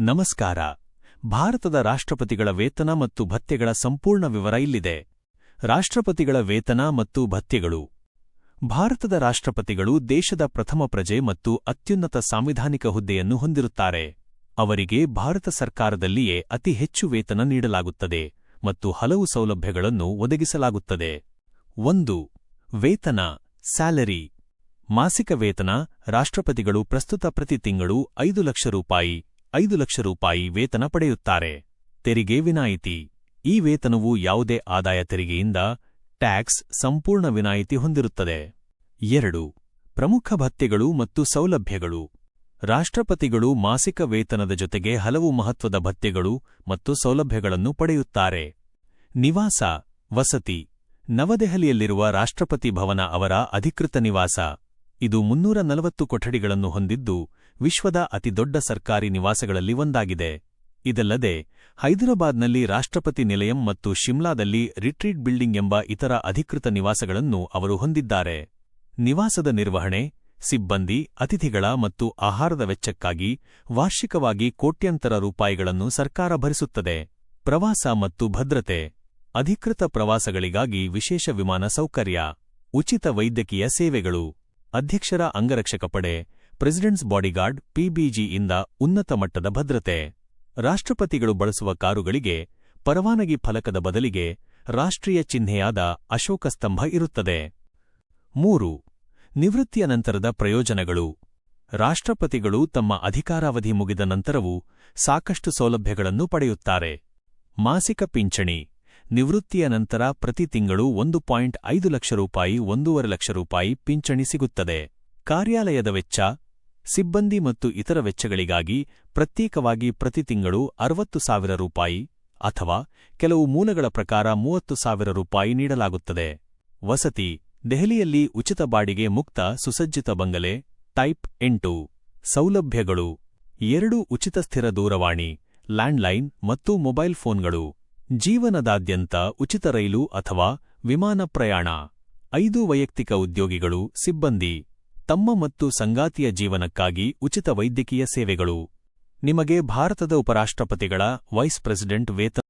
ನಮಸ್ಕಾರ. ಭಾರತದ ರಾಷ್ಟ್ರಪತಿಗಳ ವೇತನ ಮತ್ತು ಭತ್ಯೆಗಳ ಸಂಪೂರ್ಣ ವಿವರ ಇಲ್ಲಿದೆ. ರಾಷ್ಟ್ರಪತಿಗಳ ವೇತನ ಮತ್ತು ಭತ್ಯೆಗಳು. ಭಾರತದ ರಾಷ್ಟ್ರಪತಿಗಳು ದೇಶದ ಪ್ರಥಮ ಪ್ರಜೆ ಮತ್ತು ಅತ್ಯುನ್ನತ ಸಾಂವಿಧಾನಿಕ ಹುದ್ದೆಯನ್ನು ಹೊಂದಿರುತ್ತಾರೆ. ಅವರಿಗೆ ಭಾರತ ಸರ್ಕಾರದಲ್ಲಿಯೇ ಅತಿ ಹೆಚ್ಚು ವೇತನ ನೀಡಲಾಗುತ್ತದೆ ಮತ್ತು ಹಲವು ಸೌಲಭ್ಯಗಳನ್ನು ಒದಗಿಸಲಾಗುತ್ತದೆ. ಒಂದು, ವೇತನ, ಸ್ಯಾಲರಿ. ಮಾಸಿಕ ವೇತನ, ರಾಷ್ಟ್ರಪತಿಗಳು ಪ್ರಸ್ತುತ ಪ್ರತಿ ತಿಂಗಳು ಐದು ಲಕ್ಷ ರೂಪಾಯಿ. ಐದು ಲಕ್ಷ ರೂಪಾಯಿ ವೇತನ ಪಡೆಯುತ್ತಾರೆ. ತೆರಿಗೆ ವಿನಾಯಿತಿ. ಈ ವೇತನವು ಯಾವುದೇ ಆದಾಯ ತೆರಿಗೆಯಿಂದ ಟ್ಯಾಕ್ಸ್ ಸಂಪೂರ್ಣ ವಿನಾಯಿತಿ ಹೊಂದಿರುತ್ತದೆ. ಎರಡು. ಪ್ರಮುಖ ಭತ್ಯೆಗಳು ಮತ್ತು ಸೌಲಭ್ಯಗಳು. ರಾಷ್ಟ್ರಪತಿಗಳು ಮಾಸಿಕ ವೇತನದ ಜೊತೆಗೆ ಹಲವು ಮಹತ್ವದ ಭತ್ಯೆಗಳು ಮತ್ತು ಸೌಲಭ್ಯಗಳನ್ನು ಪಡೆಯುತ್ತಾರೆ. ನಿವಾಸ. ವಸತಿ. ನವದೆಹಲಿಯಲ್ಲಿರುವ ರಾಷ್ಟ್ರಪತಿ ಭವನ ಅವರ ಅಧಿಕೃತ ನಿವಾಸ. ಇದು ಮುನ್ನೂರ ನಲವತ್ತು ಕೊಠಡಿಗಳನ್ನು ಹೊಂದಿದ್ದು ವಿಶ್ವದ ಅತಿದೊಡ್ಡ ಸರ್ಕಾರಿ ನಿವಾಸಗಳಲ್ಲಿ ಒಂದಾಗಿದೆ. ಇದಲ್ಲದೆ, ಹೈದರಾಬಾದ್ನಲ್ಲಿ ರಾಷ್ಟ್ರಪತಿ ನಿಲಯಂ ಮತ್ತು ಶಿಮ್ಲಾದಲ್ಲಿ ರಿಟ್ರೀಟ್ ಬಿಲ್ಡಿಂಗ್ ಎಂಬ ಇತರ ಅಧಿಕೃತ ನಿವಾಸಗಳನ್ನು ಅವರು ಹೊಂದಿದ್ದಾರೆ. ನಿವಾಸದ ನಿರ್ವಹಣೆ, ಸಿಬ್ಬಂದಿ, ಅತಿಥಿಗಳ ಮತ್ತು ಆಹಾರದ ವೆಚ್ಚಕ್ಕಾಗಿ ವಾರ್ಷಿಕವಾಗಿ ಕೋಟ್ಯಂತರ ರೂಪಾಯಿಗಳನ್ನು ಸರ್ಕಾರ ಭರಿಸುತ್ತದೆ. ಪ್ರವಾಸ ಮತ್ತು ಭದ್ರತೆ, ಅಧಿಕೃತ ಪ್ರವಾಸಗಳಿಗಾಗಿ ವಿಶೇಷ ವಿಮಾನ ಸೌಕರ್ಯ, ಉಚಿತ ವೈದ್ಯಕೀಯ ಸೇವೆಗಳು, ಅಧ್ಯಕ್ಷರ ಅಂಗರಕ್ಷಕ ಪಡೆ ಪ್ರೆಸಿಡೆಂಟ್ಸ್ ಬಾಡಿಗಾರ್ಡ್ ಪಿಬಿಜಿಯಿಂದ ಉನ್ನತ ಮಟ್ಟದ ಭದ್ರತೆ. ರಾಷ್ಟ್ರಪತಿಗಳು ಬಳಸುವ ಕಾರುಗಳಿಗೆ ಪರವಾನಗಿ ಫಲಕದ ಬದಲಿಗೆ ರಾಷ್ಟ್ರೀಯ ಚಿಹ್ನೆಯಾದ ಅಶೋಕ ಸ್ತಂಭ ಇರುತ್ತದೆ. ಮೂರು, ನಿವೃತ್ತಿಯ ನಂತರದ ಪ್ರಯೋಜನಗಳು. ರಾಷ್ಟ್ರಪತಿಗಳು ತಮ್ಮ ಅಧಿಕಾರಾವಧಿ ಮುಗಿದ ನಂತರವೂ ಸಾಕಷ್ಟು ಸೌಲಭ್ಯಗಳನ್ನು ಪಡೆಯುತ್ತಾರೆ. ಮಾಸಿಕ ಪಿಂಚಣಿ. ನಿವೃತ್ತಿಯ ನಂತರ ಪ್ರತಿ ತಿಂಗಳು ಒಂದು ಪಾಯಿಂಟ್ ಐದು ಲಕ್ಷ ರೂಪಾಯಿ, ಒಂದೂವರೆ ಲಕ್ಷ ರೂಪಾಯಿ ಪಿಂಚಣಿ ಸಿಗುತ್ತದೆ. ಕಾರ್ಯಾಲಯದ ವೆಚ್ಚ ಸಿಬ್ಬಂದಿ ಮತ್ತು ಇತರ ವೆಚ್ಚಗಳಿಗಾಗಿ ಪ್ರತ್ಯೇಕವಾಗಿ ಪ್ರತಿ ತಿಂಗಳು ಅರವತ್ತು ಸಾವಿರ ರೂಪಾಯಿ ಅಥವಾ ಕೆಲವು ಮೂಲಗಳ ಪ್ರಕಾರ ಮೂವತ್ತು ಸಾವಿರ ರೂಪಾಯಿ ನೀಡಲಾಗುತ್ತದೆ. ವಸತಿ, ದೆಹಲಿಯಲ್ಲಿ ಉಚಿತ ಬಾಡಿಗೆ ಮುಕ್ತ ಸುಸಜ್ಜಿತ ಬಂಗಲೆ, ಟೈಪ್ ಎಂಟು. ಸೌಲಭ್ಯಗಳು. ಎರಡು ಉಚಿತ ಸ್ಥಿರ ದೂರವಾಣಿ, ಲ್ಯಾಂಡ್ಲೈನ್ ಮತ್ತು ಮೊಬೈಲ್ ಫೋನ್ಗಳು. ಜೀವನದಾದ್ಯಂತ ಉಚಿತ ರೈಲು ಅಥವಾ ವಿಮಾನ ಪ್ರಯಾಣ. ಐದು ವೈಯಕ್ತಿಕ ಉದ್ಯೋಗಿಗಳು ಸಿಬ್ಬಂದಿ. ತಮ್ಮ ಮತ್ತು ಸಂಗಾತಿಯ ಜೀವನಕ್ಕಾಗಿ ಉಚಿತ ವೈದ್ಯಕೀಯ ಸೇವೆಗಳು. ನಿಮಗೆ ಭಾರತದ ಉಪರಾಷ್ಟ್ರಪತಿಗಳ ವೈಸ್ ಪ್ರೆಸಿಡೆಂಟ್ ವೇತನ